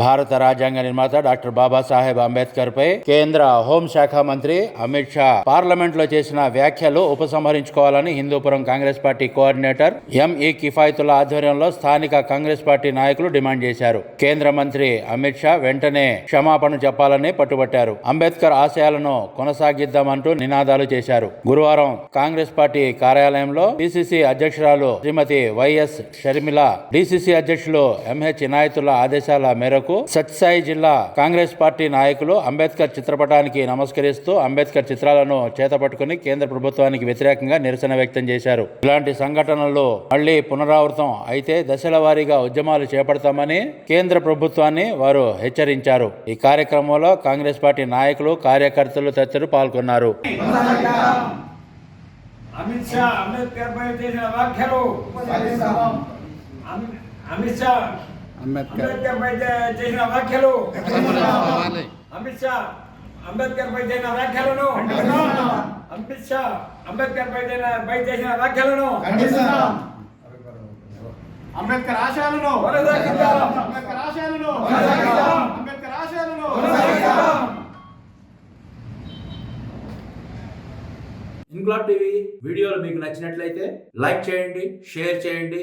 భారత రాజ్యాంగ నిర్మాత డాక్టర్ బాబాసాహెబ్ అంబేద్కర్ పై కేంద్ర హోంశాఖ మంత్రి అమిత్ షా పార్లమెంట్లో చేసిన వ్యాఖ్యలు ఉపసంహరించుకోవాలని Hindupuram Congress party coordinator M E Kifayatullah ఆధ్వర్యంలో స్థానిక కాంగ్రెస్ పార్టీ నాయకులు డిమాండ్ చేశారు. కేంద్ర మంత్రి అమిత్ షా వెంటనే క్షమాపణ చెప్పాలని పట్టుబట్టారు. అంబేద్కర్ ఆశయాలను కొనసాగిద్దామంటూ నినాదాలు చేశారు. గురువారం కాంగ్రెస్ పార్టీ కార్యాలయంలో పిసిసి అధ్యక్షురాలు శ్రీమతి వైఎస్ షర్మిల డిసిసి అధ్యక్షులు ఎంహెచ్ ఇనాయతుల్లా ఆదేశాల మేరకు సత్సాయి జిల్లా కాంగ్రెస్ పార్టీ నాయకులు అంబేద్కర్ చిత్రపటానికి నమస్కరిస్తూ అంబేద్కర్ చిత్రాలను చేతపట్టుకుని కేంద్ర ప్రభుత్వానికి వ్యతిరేకంగా నిరసన వ్యక్తం చేశారు. ఇలాంటి సంఘటనలు మళ్ళీ పునరావృతం అయితే దశల వారీగా ఉద్యమాలు చేపడతామని కేంద్ర ప్రభుత్వాన్ని వారు హెచ్చరించారు. ఈ కార్యక్రమంలో కాంగ్రెస్ పార్టీ నాయకులు కార్యకర్తలు తదితరులు పాల్గొన్నారు. అమిత్ షా అంబేద్కర్ పై చేసిన వ్యాఖ్యలు. అమి- అమిత్ షా అంబేద్కర్. పై చేసిన వ్యాఖ్యలు. అమిత్ షా అంబేద్కర్ పై చేసిన వ్యాఖ్యలను. అమిత్ షా అంబేద్కర్ పై పై చేసిన వ్యాఖ్యలను. అంబేద్కర్ ఆశయాలను. అంబేద్కర్ ఆశయాలను. అంబేద్కర్ ఆశయాలను. ఇంక్లాబ్ టీవీ వీడియోలు మీకు నచ్చినట్లయితే లైక్ చేయండి షేర్ చేయండి.